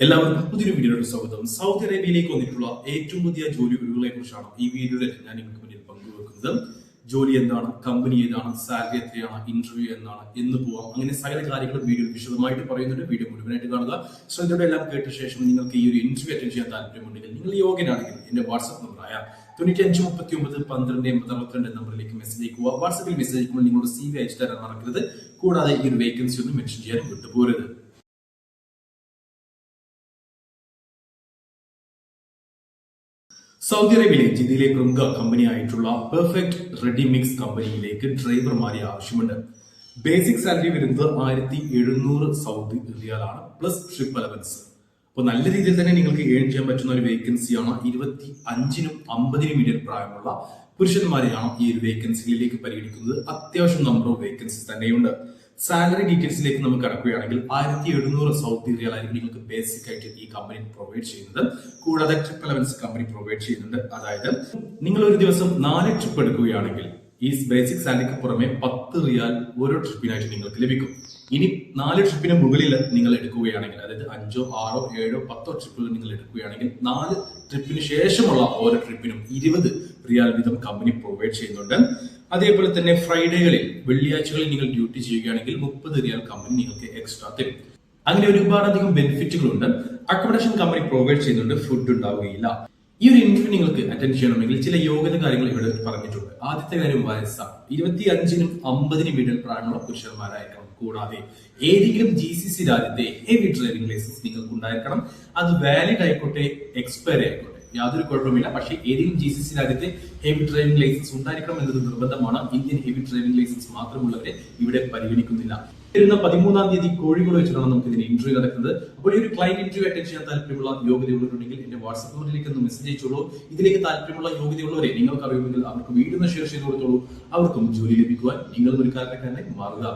എല്ലാവർക്കും പുതിയൊരു വീഡിയോയുടെ സ്വാഗതം. സൗദി അറേബ്യയിലേക്ക് വന്നിട്ടുള്ള ഏറ്റവും പുതിയ ജോലി ഒഴിവുകളെ കുറിച്ചാണ് ഈ വീഡിയോയിൽ ഞാൻ നിങ്ങൾക്ക് മുന്നിൽ പങ്കുവെക്കുന്നത്. ജോലി എന്താണ്? കമ്പനി ഏതാണ്? സാലറി എത്രയാണ്? ഇന്റർവ്യൂ എന്താണ്? എന്ന് പോവാം. അങ്ങനെ സകല കാര്യങ്ങളും വീഡിയോ വിശദമായിട്ട് പറയുന്നുണ്ട്. വീഡിയോ മുഴുവനായിട്ട് കാണുക. ശ്രദ്ധയോടെ എല്ലാം കേട്ട ശേഷം നിങ്ങൾക്ക് ഈ ഒരു ഇന്റർവ്യൂ അറ്റൻഡ് ചെയ്യാൻ താല്പര്യമുണ്ടെങ്കിൽ നിങ്ങൾ യോഗ്യനാണെങ്കിൽ എന്റെ വാട്സ്ആപ്പ് നമ്പറായ തൊണ്ണൂറ്റി അഞ്ച് മുപ്പത്തി ഒമ്പത് പന്ത്രണ്ട് അറുപത്തിരണ്ട് നമ്പറിലേക്ക് മെസ്സേജ് അയക്കുക. വാട്സ്ആപ്പിൽ മെസ്സേജ് അയക്കുമ്പോൾ നിങ്ങളുടെ സി വി അയച്ചു തരാൻ മറക്കരുത്. കൂടാതെ ഈ ഒരു വേക്കൻസി ഒന്നും മെൻഷൻ ചെയ്യാൻ വിട്ടുപോകരുത്. സൗദി അറേബ്യയിലെ ജിദ്ദയിലെ പ്രമുഖ കമ്പനിയായിട്ടുള്ള പെർഫെക്റ്റ് റെഡി മിക്സ് കമ്പനിയിലേക്ക് ഡ്രൈവർമാരെ ആവശ്യമുണ്ട്. ബേസിക് സാലറി വരുന്നത് ആയിരത്തി എഴുന്നൂറ് സൗദി റിയാലാണ് പ്ലസ് ട്രിപ്പ് അലവൻസ് അപ്പോൾ നല്ല രീതിയിൽ തന്നെ നിങ്ങൾക്ക് ഏൺ ചെയ്യാൻ പറ്റുന്ന ഒരു വേക്കൻസിയാണ് ഇരുപത്തി അഞ്ചിനും അമ്പതിനും ഇടയിൽ പ്രായമുള്ള പുരുഷന്മാരെയാണ് ഈ ഒരു വേക്കൻസിയിലേക്ക് പരിഗണിക്കുന്നത്. അത്യാവശ്യം നമ്പർ ഓഫ് വേക്കൻസി തന്നെയുണ്ട്. സാലറി ഡീറ്റെയിൽസിലേക്ക് നമുക്ക് കടക്കുകയാണെങ്കിൽ ആയിരത്തി എഴുന്നൂറ് സൗത്ത് റിയൽ ആയിരിക്കും നിങ്ങൾക്ക് ബേസിക് ആയിട്ട് ഈ കമ്പനി പ്രൊവൈഡ് ചെയ്യുന്നത്. കൂടാതെ ട്രിപ്പ് അലവൻസ് കമ്പനി പ്രൊവൈഡ് ചെയ്യുന്നുണ്ട്. അതായത് നിങ്ങൾ ഒരു ദിവസം നാല് ട്രിപ്പ് എടുക്കുകയാണെങ്കിൽ ഈ ബേസിക് സാലറിക്ക് പുറമെ പത്ത് റിയാൽ ഓരോ ട്രിപ്പിനായിട്ട് നിങ്ങൾക്ക് ലഭിക്കും. ഇനി നാല് ട്രിപ്പിന് മുകളിൽ നിങ്ങൾ എടുക്കുകയാണെങ്കിൽ അതായത് അഞ്ചോ ആറോ ഏഴോ പത്തോ ട്രിപ്പുകൾ നിങ്ങൾ എടുക്കുകയാണെങ്കിൽ നാല് ട്രിപ്പിന് ശേഷമുള്ള ഓരോ ട്രിപ്പിനും ഇരുപത് റിയാൽ വീതം കമ്പനി പ്രൊവൈഡ് ചെയ്യുന്നുണ്ട്. അതേപോലെ തന്നെ ഫ്രൈഡേകളിൽ വെള്ളിയാഴ്ചകളിൽ നിങ്ങൾ ഡ്യൂട്ടി ചെയ്യുകയാണെങ്കിൽ മുപ്പത് റിയാൽ കമ്പനി നിങ്ങൾക്ക് എക്സ്ട്രാ തരും. അങ്ങനെ ഒരുപാട് അധികം ബെനിഫിറ്റുകളുണ്ട്. അക്കോമഡേഷൻ കമ്പനി പ്രൊവൈഡ് ചെയ്യുന്നുണ്ട് ഫുഡ് ഉണ്ടാവുകയില്ല. ഈ ഒരു ഇന്റർവ്യൂ നിങ്ങൾക്ക് അറ്റൻഡ് ചെയ്യണമെങ്കിൽ ചില യോഗ്യത കാര്യങ്ങൾ ഇവിടെ പറഞ്ഞിട്ടുണ്ട്. ആദ്യത്തെ കാര്യം വയസ്സാണ്. ഇരുപത്തി അഞ്ചിനും അമ്പതിനും ഇടയിൽ പ്രായമുള്ള പുരുഷന്മാരായിരിക്കണം. കൂടാതെ ഏതെങ്കിലും ജി സി സി രാജ്യത്തെ ഹെവി ഡ്രൈവിംഗ് ലൈസൻസ് നിങ്ങൾക്ക് ഉണ്ടായിരിക്കണം അത് വാലിഡ് ആയിക്കോട്ടെ എക്സ്പയർ ആയിക്കോട്ടെ. യാതൊരു കുഴപ്പമില്ല പക്ഷേ ഏതെങ്കിലും ജി സി സി രാജ്യത്തെ ഹെവി ഡ്രൈവിംഗ് ലൈസൻസ് ഉണ്ടായിരിക്കണം എന്നത് നിർബന്ധമാണ്. ഇന്ത്യൻ ഹെവി ഡ്രൈവിംഗ് ലൈസൻസ് മാത്രമുള്ളവരെ ഇവിടെ പരിഗണിക്കുന്നില്ല. വരുന്ന പതിമൂന്നാം തീയതി കോഴിക്കോട് വെച്ചിട്ടാണ് നമുക്ക് ഇതിന് ഇന്റർവ്യൂ നടക്കുന്നത്. അപ്പോൾ ഈ ഒരു ക്ലൈന്റ് ഇന്റർവ്യൂ അറ്റൻഡ് ചെയ്യാൻ താല്പര്യമുള്ള യോഗ്യതയുള്ളവരുണ്ടെങ്കിൽ എന്റെ വാട്സ്ആപ്പ് നമ്പറിലേക്ക് ഒന്ന് മെസ്സേജ് അയച്ചോളൂ. ഇതിലേക്ക് താല്പര്യമുള്ള യോഗ്യതയുള്ളവരെ നിങ്ങൾക്ക് അറിയുമെങ്കിൽ അവർക്ക് വീടിന് ഷെയർ ചെയ്ത് കൊടുത്തോളൂ. അവർക്കും ജോലി ലഭിക്കുവാൻ നിങ്ങളും ഒരു കാരണക്കാരനെ മാറുക.